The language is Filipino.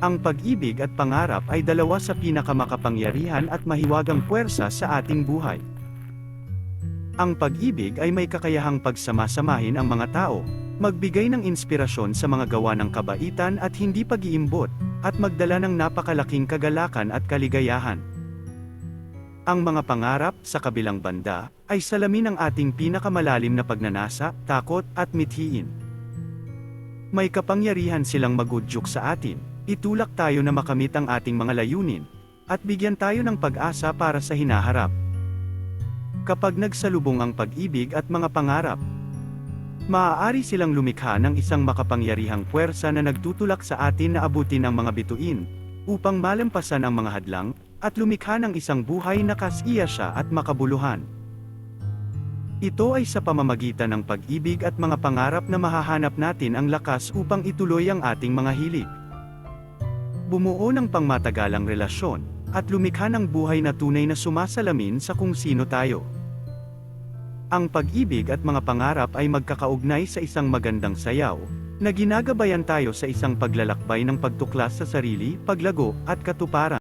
Ang pag-ibig at pangarap ay dalawa sa pinakamakapangyarihan at mahiwagang puwersa sa ating buhay. Ang pag-ibig ay may kakayahang pagsamasamahin ang mga tao, magbigay ng inspirasyon sa mga gawa ng kabaitan at hindi pag-iimbot, at magdala ng napakalaking kagalakan at kaligayahan. Ang mga pangarap, sa kabilang banda, ay salamin ng ating pinakamalalim na pagnanasa, takot, at mithiin. May kapangyarihan silang magudyok sa atin, itulak tayo na makamit ang ating mga layunin, at bigyan tayo ng pag-asa para sa hinaharap. Kapag nagsalubong ang pag-ibig at mga pangarap, maaari silang lumikha ng isang makapangyarihang puwersa na nagtutulak sa atin na abutin ang mga bituin, upang malampasan ang mga hadlang, at lumikha ng isang buhay na kasiya siya at makabuluhan. Ito ay sa pamamagitan ng pag-ibig at mga pangarap na mahahanap natin ang lakas upang ituloy ang ating mga hilig. Bumuo ng pangmatagalang relasyon, at lumikha ng buhay na tunay na sumasalamin sa kung sino tayo. Ang pag-ibig at mga pangarap ay magkakaugnay sa isang magandang sayaw, na ginagabayan tayo sa isang paglalakbay ng pagtuklas sa sarili, paglago, at katuparan.